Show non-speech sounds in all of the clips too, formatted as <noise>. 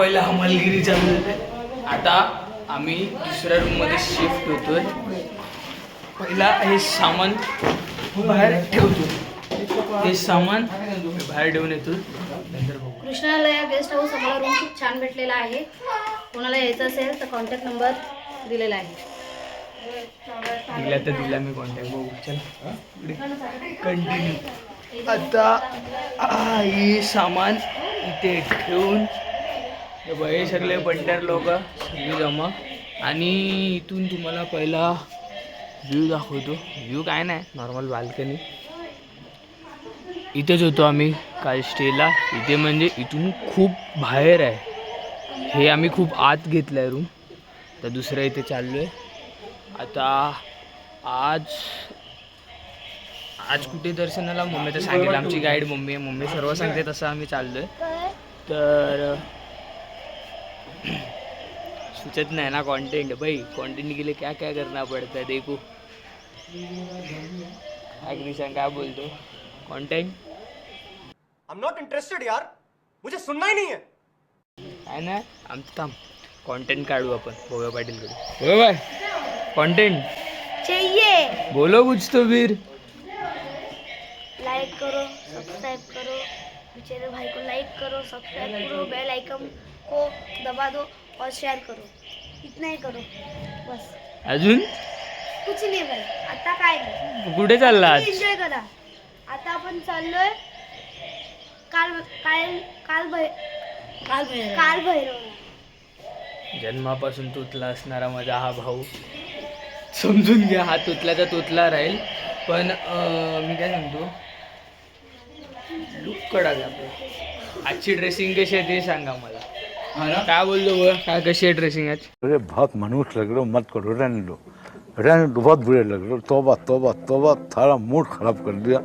पहिला हमालगिरी चालू झाले आता आम्ही दुसऱ्या रूममध्ये शिफ्ट होतोय. पहिला हे सामान बाहेर ठेवतो हे सामान बाहेर ठेवून येतो नंतर कृष्णाला या गेस्ट हाऊस आम्हाला रूम खूप छान भेटलेला आहे. कोणाला यायचं असेल तर कॉन्टॅक्ट नंबर दिलेला आहे. दिला तर दिला मी कॉन्टॅक्ट बघू. चल. कंटिन्यू आता हे सामान इथे ठेवून हे सगळे बंटर लोक सगळी जमा. आणि इथून तुम्हाला पहिला व्ह्यू दाखवतो. व्ह्यू काय नाही नॉर्मल बाल्कनी इथेच होतो आम्ही काल स्टेला इथे म्हणजे इथून खूप बाहेर आहे. हे आम्ही खूप आत घेतलं आहे रूम तर दुसऱ्या इथे चाललो आहे आता आज आज कुठे दर्शनाला? मम्मी तर सांगेल. आमची गाईड मम्मी आहे. मम्मी सर्व सांगते तसं आम्ही चाललो आहे तर सुचत नाही ना कॉन्टेंट भाई कॉन्टेंट के लिए क्या क्या करना पड़ता है देखो. अग्निशान काय बोलतो. कॉन्टेंट I'm not interested यार. मुझे सुनना ही नहीं है. काय ना? आमचं थांब. कॉन्टेंट काढू आपण. भोगा पाटीलकडे हो बाय कॉन्टेंट चाहिए. बोलो कुछ तो वीर लाइक करो सब्सक्राइब करो. मेरे भाई को लाइक करो सब्सक्राइब करो बेल आइकन को दबा दो और शेयर करो। इतना ही करो बस। अजून? कुछ नाही भाई आता काय नाही. कुठे चालला आज? एन्जॉय करा. आता आपण चाललोय काल काल काल भै काल भैरव काल भैरव जन्मापासून तुतला असणारा माझा हा भाऊ. समजून घ्या हा तुतल्याचा तुतला राहील. पण अं, मी काय सांगतो लुक कडा आजची ड्रेसिंग कशी आहे ते सांगा मला. काय बोललो बुवा? काय कशी आहे ड्रेसिंग आज? अरे बहुत मनुष्य लग रहे हो मत करो रहने दो रहने दो बहुत बुरे लग रहे हो तोबा तोबा तोबा थारा मूड खराब कर दिया.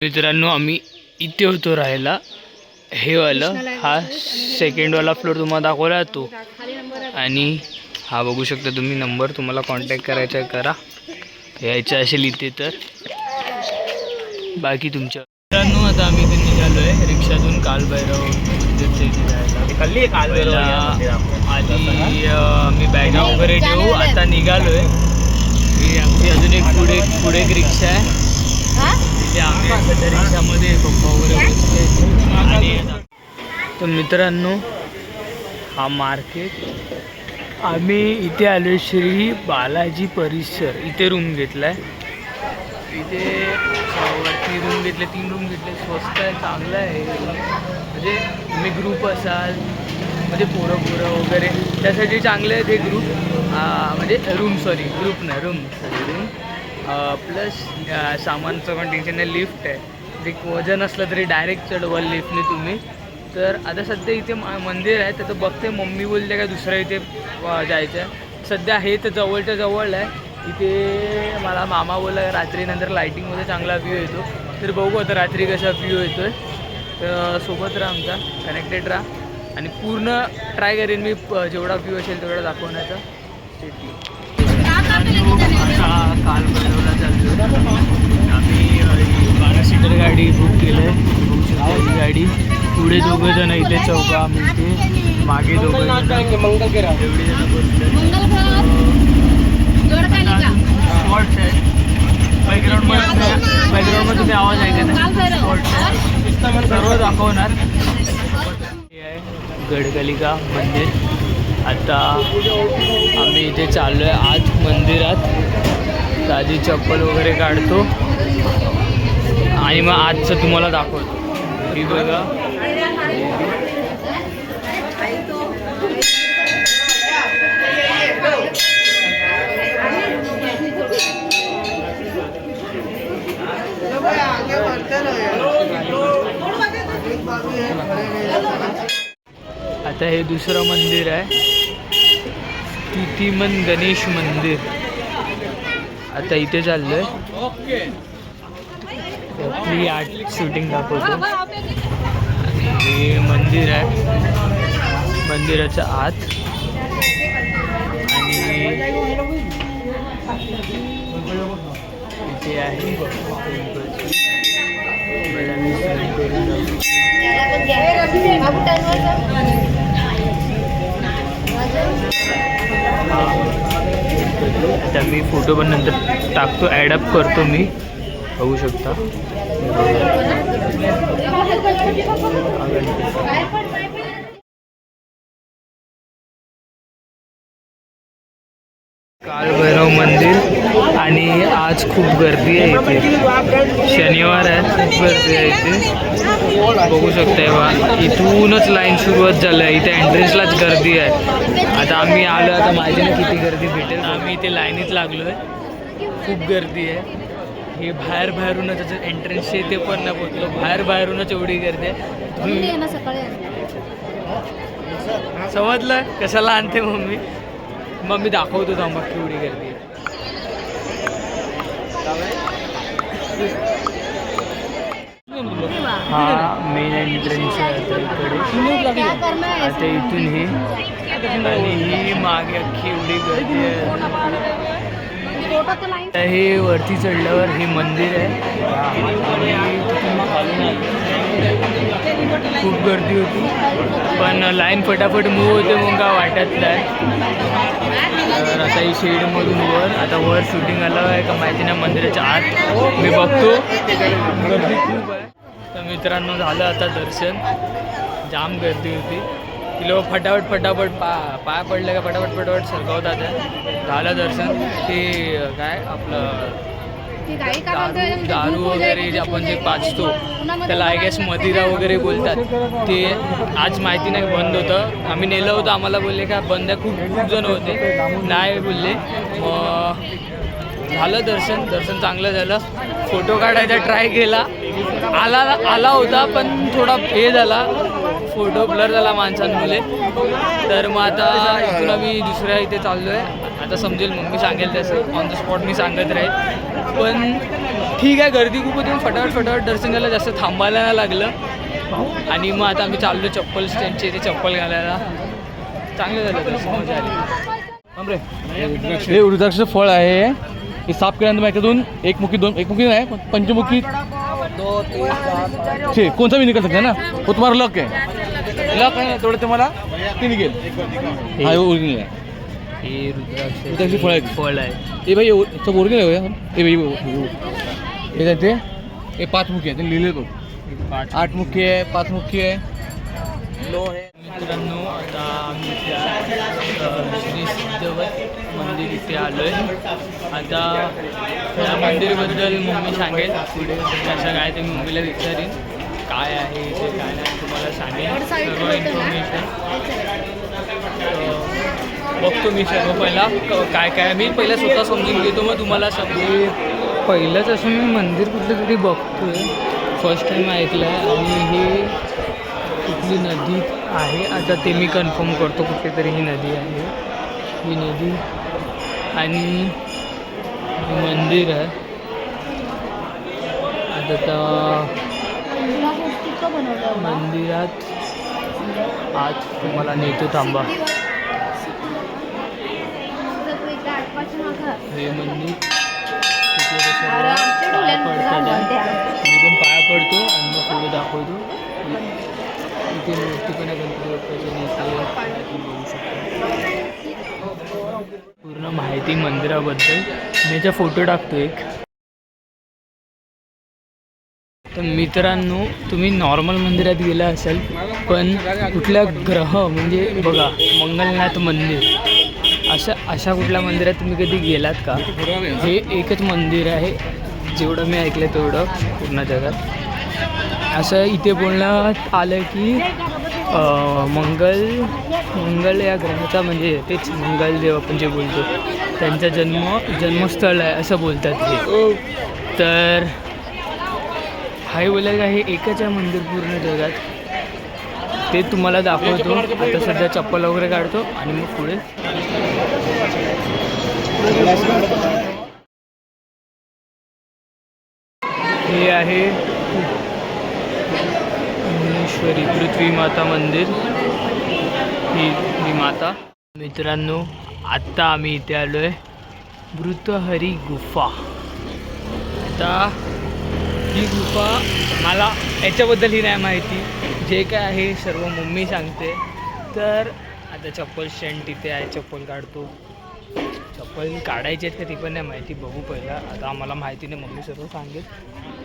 मित्रांनो आम्ही इथे होतो राहायला. हे वालं हा सेकंड वाला फ्लोर तुम्हाला दाखवला तो. खाली नंबर आहे आणि हा बघू शकता तुम्ही नंबर तुम्हाला कॉन्टॅक्ट करायचा करा. यायचं असेल इथे तर. बाकी तुमच्या मित्रांनो आता आम्ही इथे निघालो आहे रिक्षातून कालभैरव मंदिरच्या इथे जायला पहिला आधी अं, आम्ही बॅगा वगैरे ठेवू आता निघालो आहे ही आमची अजून एक पुढे पुढे एक रिक्षा आहे. तिथे आम्ही त्या रिक्षामध्ये पप्पा वगैरे आणि तर मित्रांनो हा मार्केट. आम्ही इथे आलो श्री बालाजी परिसर. इथे रूम घेतला आहे इथे वरती रूम घेतले तीन रूम घेतले. स्वस्त आहे चांगलं आहे. म्हणजे तुम्ही ग्रुप असाल म्हणजे पोरं पोरं वगैरे. त्यासाठी चांगलं आहे ते ग्रुप म्हणजे रूम सॉरी ग्रुप नाही रूम सॉरी रूम प्लस सामानचं पण टेन्शन नाही लिफ्ट आहे. जे वजन असलं तरी डायरेक्ट चढवाल लिफ्टने तुम्ही. तर आता सध्या इथे मंदिर आहे तर बघते मम्मी बोलते का दुसऱ्या इथे जायचं आहे सध्या हे तर जवळच्या जवळ आहे. इथे मला मामा बोलला रात्रीनंतर लाईटिंगमध्ये चांगला व्ह्यू येतो. तर बघू आता रात्री कसा व्ह्यू येतो आहे तर सोबत राहा आमचा कनेक्टेड राहा. आणि पूर्ण ट्राय करेन मी जेवढा व्ह्यू असेल तेवढा दाखवण्याचा. काल बनवला चालतो आम्ही बारा सीटर गाडी बुक केलं आहे गाडी. पुढे दोघं जण इथे चौका आम्ही इथे. मागे दोघं जण. एवढी जण बोलतात स्पॉट्स आहे. बॅकग्राऊंडमध्ये बॅकग्राऊंडमध्ये तुम्ही आवाज ऐकत आहे स्पॉट्स आहे सर्व दाखवणार. हे आहे गडकलिका मंदिर. आता आम्ही इथे चाललो आहे आज मंदिरात. आधी चप्पल वगैरे काढतो. आणि मग आजचं तुम्हाला दाखवतो. ही बघा. आता हे दुसरं मंदिर आहे. तिथिमन गणेश मंदिर. आता इथे चाललोय. आपली आर्ट शूटिंग दाखवतो. आणि हे मंदिर आहे. मंदिराच्या आत. आणि इथे आहे. आता मी फोटो पण नंतर टाकतो ॲडअप करतो मी. बघू शकता. कालभैरव मंदिर. आणि आज खूप गर्दी आहे इथे. शनिवार आहे खूप गर्दी आहे इथे. बघू शकताय बा इथूनच लाईन सुरुवात झालं आहे. इथे एंट्रन्सलाच गर्दी आहे. आता आम्ही आलो आता नाही किती गर्दी भेटेल. आम्ही इथे लाईनीत लागलो आहे खूप गर्दी आहे. हे बाहेर बाहेरूनच त्याचं एंट्रन्सचे इथे पण नाही पोचलो बाहेर बाहेरूनच एवढी गर्दी आहे. समजलं कशाला आणते मम्मी? मग मी दाखवतो थांबा केवढी गर्दी आहे हा मेन एंट्रन्स आहे आता इकडे. आता इथून हे. आणि ही मागे अख्खी एवढी गर्दी आहे. आता हे वरती चढल्यावर हे मंदिर आहे. आणि खूप गर्दी होती. पण लाईन फटाफट मूव्ह होते मग का वाटत नाही. तर आता ही शेडमधून वर आता वर शूटिंग आलं आहे का माहिती नाही मंदिराच्या आत. मी बघतो. गर्दी खूप आहे तर मित्रांनो झालं आता दर्शन. जाम गर्दी होती. ती लोक फटाफट फटाफट पा पाय पडले का फटाफट फटाफट सरकवतात. झालं दर्शन. ते काय आपलं दारू दारू वगैरे जे आपण जे पाचतो त्याला आय गेस मदिरा <laughs> वगैरे बोलतात. ते आज माहिती नाही बंद होतं. आम्ही नेलं होतं आम्हाला बोलले का बंद खूप खूप जण होते. नाही बोलले. झालं दर्शन दर्शन चांगलं झालं. फोटो काढायचा ट्राय केला. आला आला होता पण थोडा हे झाला. फोटो ब्लर झाला माणसांमुळे तर मग आता इथून आम्ही दुसऱ्या इथे चाललो आहे आता समजेल मम्मी सांगेल तसं. ऑन द स्पॉट मी सांगत राहील. पण ठीक आहे गर्दी खूप होती फटाफट फटाफट दर्शनाला जास्त थांबायला नाही लागलं. आणि मग आता आम्ही चाललो चप्पल स्टँडचे ते चप्पल घालायला. चांगलं झालं दर्शन मजा आली. हे फळ आहे. हे साफ केल्यानंतर मग याच्यातून एक मुखी दोन एक मुखी नाही पंचमुखी. छे कोणता मी निघू शकता ना तो तुम्हाला लक आहे. लक आहे थोडं तुम्हाला ते निघेल हा ओरिजिनल आहे. हे रुद्राक्ष रुद्राक्षी फळ आहे. फळ आहे हे भाई सब ओरिजिनल आहे हो हे भाई हे काय ते हे पाच मुखी आहे ते लिहिले बघ. आठ मुखी आहे पाच मुखी आहे. लो आहे मित्रांनो आता आम्ही अ, श्री सिद्धवत मंदिर इथे आलो आहे आता या मंदिरबद्दल मम्मी सांगेल. पुढे कसं काय ते मी मम्मीला विचारीन. काय आहे इथे काय नाही तुम्हाला सांगेल सर्व इन्फॉर्मेशन बघतो मी सर्व पहिला. काय काय मी पहिला स्वतः समजून घेतो मग तुम्हाला समजेल पहिलंच असं मी मंदिर कुठलं तरी बघतो आहे फर्स्ट टाईम ऐकलं आहे आणि हे कुठली नदी आहे? आता ते मी कन्फर्म करतो कुठली तरी ही नदी आहे. ही नदी आणि हे मंदिर आहे. आता त्या मंदिरात आज तुम्हाला नेतो थांबा. पाया पडतात. मी पण पाया पडतो आणि मग दाखवतो. इथे मूर्ती पण आहे गणपती बाप्पाची आणि इथे तुम्ही बघू शकता. पूर्ण माहिती मंदिराबद्दल. मी याचा फोटो टाकतो एक. तर मित्रांनो तुम्ही नॉर्मल मंदिरात गेला असाल पण कुठल्या ग्रह म्हणजे बघा मंगलनाथ मंदिर. अशा अशा कुठल्या मंदिरात तुम्ही कधी गेलात का? हे एकच मंदिर आहे जेवढं मी ऐकलं तेवढं पूर्ण जगात. असं इथे बोलण्यात आलं की मंगल मंगल या ग्रहाचा म्हणजे तेच मंगल देव आपण जे बोलतो त्यांचा जन्म जन्मस्थळ आहे असं बोलतात हे तर हाय बोलाय का हे एकच आहे मंदिर पूर्ण जगात. ते तुम्हाला दाखवतो. आता सध्या चप्पल वगैरे काढतो आणि मग पुढे हे आहे भुवनेश्वरी पृथ्वी माता मंदिर. ही ही माता. मित्रांनो आत्ता आम्ही इथे आलो आहे मृतहरी गुफा. आता ही गुफा मला याच्याबद्दल ही नाही माहिती. जे काय आहे सर्व मम्मी सांगते. तर आता चप्पल स्टँड तिथे आहे चप्पल काढतो. चप्पल काढायची आहेत का ती पण नाही माहिती बघू पहिला. आता आम्हाला माहिती नाही मम्मी सर्व सांगेल.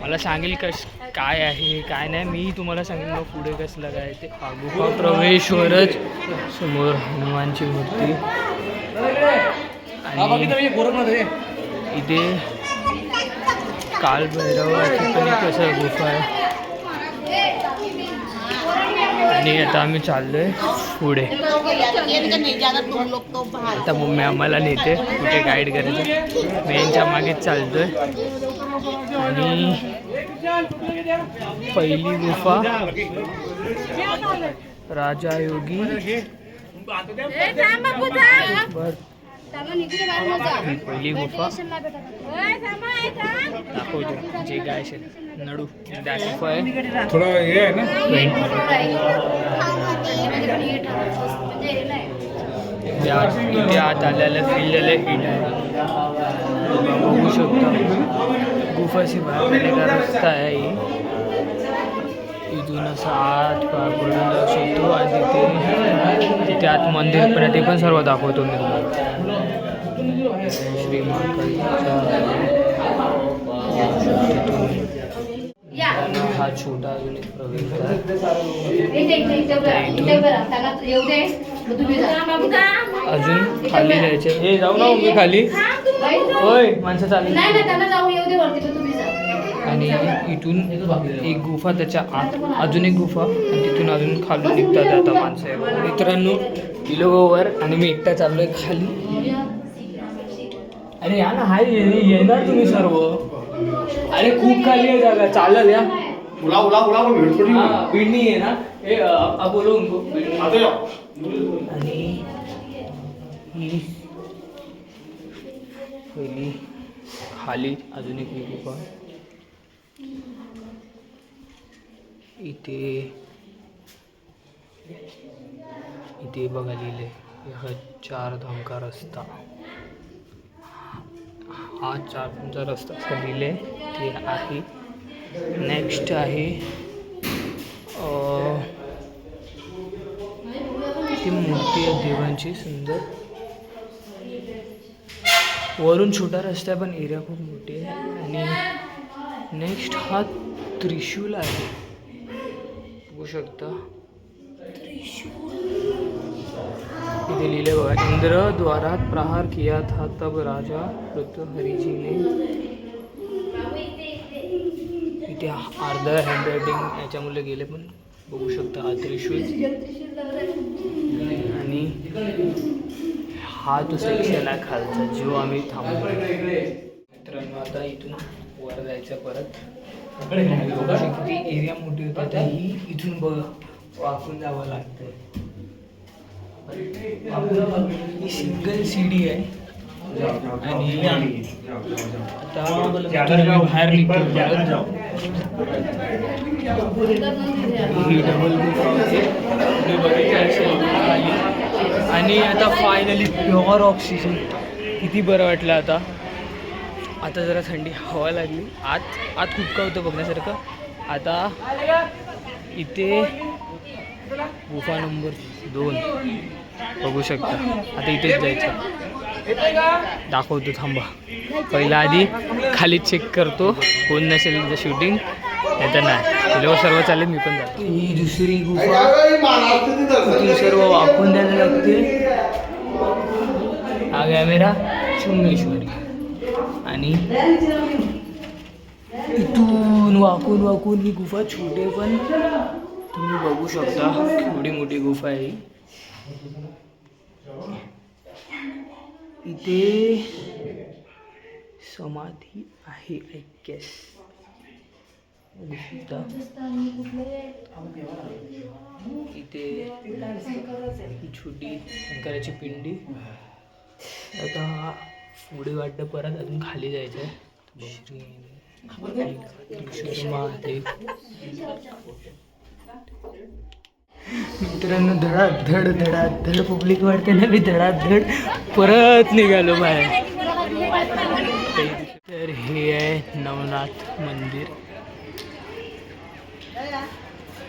मला सांगेल कश काय आहे काय नाही. मी तुम्हाला सांगेल मग पुढे कसलं काय ते. गुफा प्रवेशवरच समोर हनुमानची मूर्ती. आणि इथे कालभैरवाची पण एक असं गुफा आहे. आणि आता आम्ही पुढे. आता मम्मी आम्हाला नेते कुठे गाईड करायचं? मी यांच्या मागेच चालतोय. आणि पहिली गुफा राजा योगी. बर. पहिली गुफा. दाखवतो. जे काय असेल. नडू. त्या गुफा आहे. थोडा हे आहे ना? इथे आत आल्याला फिरलेलं हिट आहे बघू शकता. गुफाशी बाहेर रस्ता आहे ही. इथून असं आत पार पडून जाऊ शकतो. आणि तिथे तिथे आत मंदिर पण आहे. ते पण सर्व दाखवतो मी तुम्हाला. श्री हा छोटा अजून एक प्रवेश आहे अजून खाली जायचे हे जाऊ ना मी खाली होय माणसं चालली आणि इथून एक गुफा त्याच्या आत अजून एक गुफा आणि तिथून अजून खालून निघतात आता माणसं मित्रांनो इलोगोवर आणि मी एकटा चाललोय खाली. अरे या ना हाय ये- येणार तुम्ही सर्व. अरे खूप खाली आहे जागा चालल या बुला बुला बुला वो भीड़ थोड़ी हाँ, भीड़ नहीं है ना ए आप बोलो उनको. जाओ ही पहिली खाली अजून एक गुफा इथे इथे बघा लिहिले हा चार धामका रस्ता. हा चार तुमचा रस्ता असं लिहिले ते आहे. नेक्स्ट आहे ती मूर्ती आहे देवांची सुंदर. वरून छोटा रस्ता आहे पण एरिया खूप मोठी आहे. आणि नेक्स्ट हा त्रिशूल आहे. बघू शकता. त्रिशूल. इथे लिहिले बघा इंद्र द्वारात प्रहार किया था तब राजा हरिजी ने इथे अर्ध हँडरायटिंग याच्यामुळे गेले पण बघू शकता हा त्रिशूल आणि हा तो सेक्शन आहे खालचा जो आम्ही थांबलो मित्रांनो आता इथून वर जायचं परत. बघू शकता ती एरिया मोठी होती आता ही इथून बघ वाकून जावं लागतं ही सिंगल सीडी आहे. आणि आता बाहेर निघतो. परत आणि आता फायनली प्युअर ऑक्सिजन किती बरं वाटलं आता. आता जरा थंडी हवा लागली. आत आत खूप काय होतं बघण्यासारखं. आता इथे गुफा नंबर दोन. बघू शकता. आता इथेच जायचं. दाखवतो थांबा. पहिला आधी खाली चेक करतो. कोण नसेल तिथं शूटिंग नाही. तर नाही लोक सर्व चालेल मी पण जातो. ही दुसरी गुफा. ती सर्व वाकून द्यायला लागते. हा कॅमेरा चुंगेश्वरी आणि इथून वाकून वाकून ही गुफा छोटे पण. तुम्ही बघू शकता एवढी मोठी गुफा आहे इथे समाधी आहे आय इथे छोटी शंकराची पिंडी. आता पुढे वाटतं परत अजून खाली जायचं आहे श्री महादेव. मित्रांनो धडात धड धडात धड पब्लिक वाढते ना मी धडाधड. परत निघालो बाहेर. तर हे आहे नवनाथ मंदिर.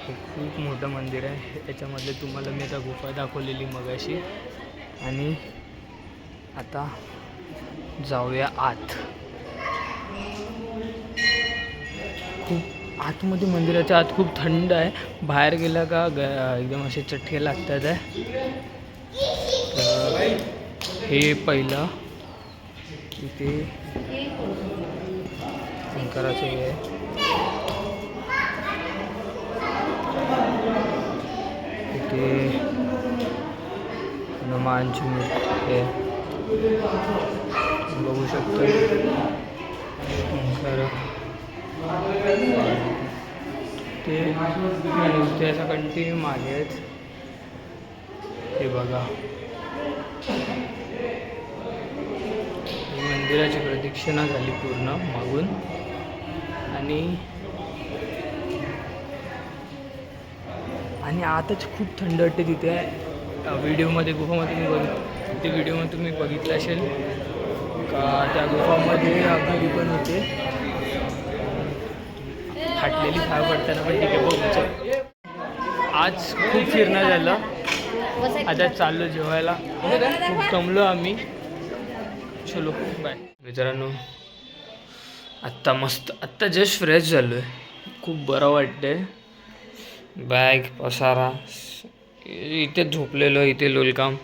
हे खूप मोठं मंदिर आहे. याच्यामधले तुम्हाला मी आता गुफा दाखवलेली मगाशी. आणि आता जाऊया आत. खूप आतमध्ये मंदिराच्या आत खूप थंड आहे. बाहेर गेला का ग एकदम असे चटके लागतात आहे. तर हे पहिलं. इथे शंकराचं हे आहे. इथे हनुमानची मूर्ती आहे. बघू शकतो. शंकर. ते नुसते असं कंटिन्यू मागे आहेत हे बघा. मंदिराची प्रदक्षिणा झाली पूर्ण मागून. आणि आणि आताच खूप थंड वाटते तिथे. व्हिडिओमध्ये गुफामध्ये तुम्ही बघ ते व्हिडिओमध्ये तुम्ही बघितलं असेल. का त्या गुफामध्ये अगदी पण होते. फाटलेली फाय पडताना पण ठीक आहे बघू आज खूप फिरणं झालं. आता चाललो जेवायला. खूप कमलो आम्ही. चलो बाय मित्रांनो आत्ता मस्त आत्ता जस्ट फ्रेश झालो आहे खूप बरं वाटतंय. बॅग पसारा इथे झोपलेलो इथे लोलकाम.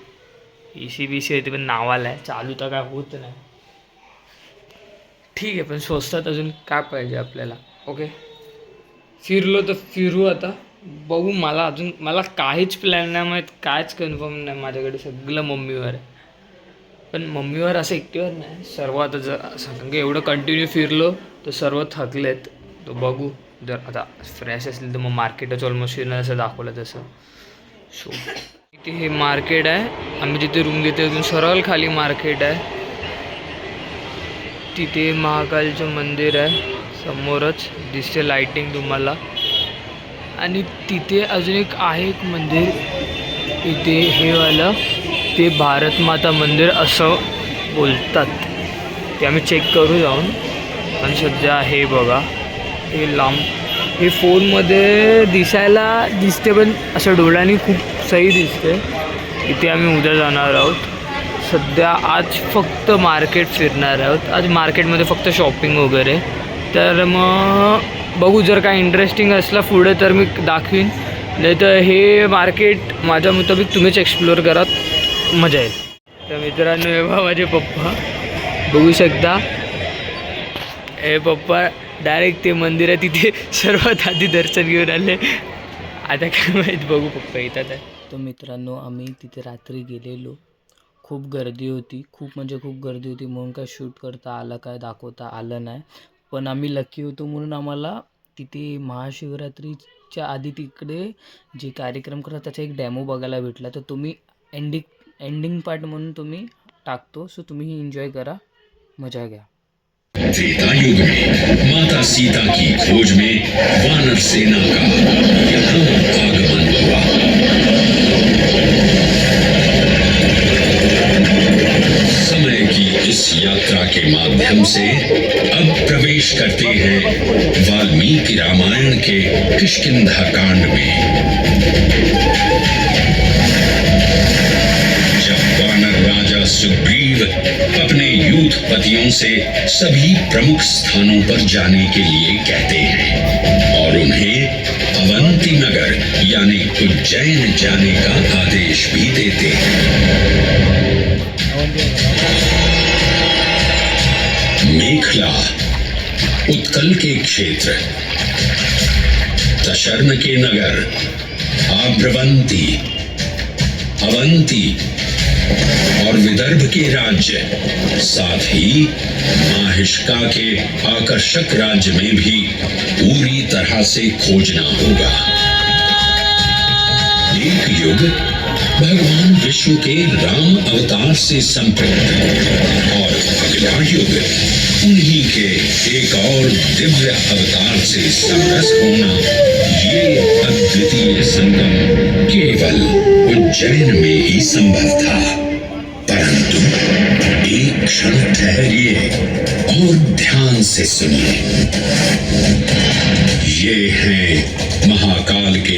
ई सी बी सी इथे पण नावाला आहे. चालू तर काय होत नाही. ठीक आहे पण स्वस्तात अजून काय पाहिजे आपल्याला? ओके फिरलो तर फिरू आता. बघू मला अजून मला काहीच प्लॅन नाही माहीत काहीच कन्फर्म नाही माझ्याकडे सगळं मम्मीवर आहे. पण मम्मीवर असं एकटीवर नाही. सर्व आता जर कारण की एवढं कंटिन्यू फिरलो तर सर्व थकलेत तर बघू जर आता फ्रेश असेल तर मग मार्केटच ऑलमोस्ट फिरणं असं दाखवलं तसं. सो इथे हे मार्केट आहे. आम्ही जिथे रूम घेतो अजून सरळ खाली मार्केट आहे. तिथे महाकालचं मंदिर आहे. समोरच दिसते लाईटिंग तुम्हाला. आणि तिथे अजून एक आहे एक मंदिर. इथे हे वालं ते भारत माता मंदिर असं बोलतात. ते आम्ही चेक करू जाऊन. पण सध्या हे बघा हे लांब. हे फोनमध्ये दिसायला दिसते पण असं डोळ्यांनी खूप सही दिसते. इथे आम्ही उद्या जाणार आहोत. सध्या आज फक्त मार्केट फिरणार आहोत. आज मार्केटमध्ये फक्त शॉपिंग वगैरे. तर मग बघू जर काय इंटरेस्टिंग असलं पुढे तर मी दाखवीन. नाही तर हे मार्केट माझ्या मुताबिक तुम्हीच एक्सप्लोअर करा मजा येईल. तर मित्रांनो हे बा माझे पप्पा. बघू शकता. हे पप्पा डायरेक्ट ते मंदिर आहे तिथे सर्वात आधी दर्शन घेऊन आले. आता काय माहीत बघू पप्पा येतात तर मित्रांनो आम्ही तिथे रात्री गेलेलो. खूप गर्दी होती. खूप म्हणजे खूप गर्दी होती. म्हणून काय शूट करता आलं काय दाखवता आलं नाही. पण आम्ही लकी होतो म्हणून आम्हाला तिथे महाशिवरात्रीच्या आधी तिकडे जे कार्यक्रम करतात त्याचा एक डॅमो बघायला भेटला. तर तुम्ही एंडिंग एंडिंग पार्ट म्हणून तुम्ही टाकतो. सो तुम्ही एन्जॉय करा. मजा घ्या. त्रेता युग में माता सीता की खोज में वानर सेना का यहाँ आगमन हुआ। समय की इस यात्रा के माध्यम से अब प्रवेश करते हैं वाल्मीकि रामायण के किष्किंधा कांड में। जब वानर राजा सुग्रीव अपने यूथ पतियों से सभी प्रमुख स्थानों पर जाने के लिए कहते हैं और उन्हें अवंती नगर, यानी उज्जैन जाने का आदेश भी देते हैं। मेखला, उत्कल के क्षेत्र। दशर्न के नगर, आभ्रवंती, अवंती, और विदर्भ के राज्य, साथ ही माहिष्का के आकर्षक राज्य में भी पूरी तरह से खोजना होगा। एक युग भगवान विष्णु के राम अवतार से संपन्न और अगला युग उन्हीं के एक और दिव्य अवतार से समरस होना ये अद्वितीय संगम केवल उज्जैन में ही संभव था। परंतु एक क्षण ठहरिए और ध्यान से सुनिए। ये हैं महाकाल के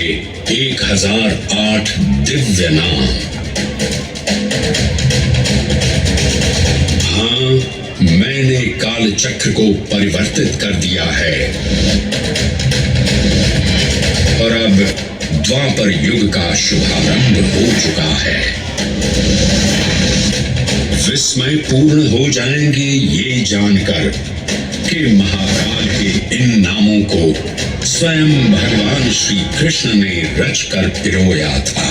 एक हज़ार आठ दिव्य नाम। हाँ मैंने काल चक्र को परिवर्तित कर दिया है। और अब द्वापर युग का शुभारंभ हो चुका है। विस्मय पूर्ण हो जाएँगे ये जानकर। कि महाकाल के इन नामों को स्वयं भगवान श्री कृष्ण ने रचकर पिरोया था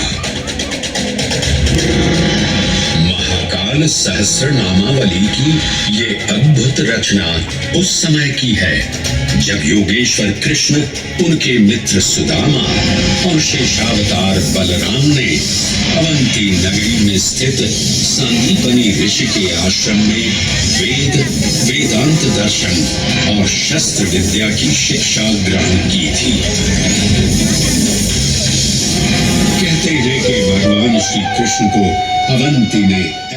महाकाल सहस्र नामावली की ये अद्भुत रचना उस समय की है जब योगेश्वर कृष्ण, उनके मित्र सुदामा और शेषावतार बलराम ने अवंती नगरी में स्थित संदीपनी ऋषि के आश्रम में वेद, वेदांत दर्शन और शस्त्र विद्या की शिक्षा ग्रहण की थी। कहते हैं कि भगवान श्री कृष्ण को अवंती ने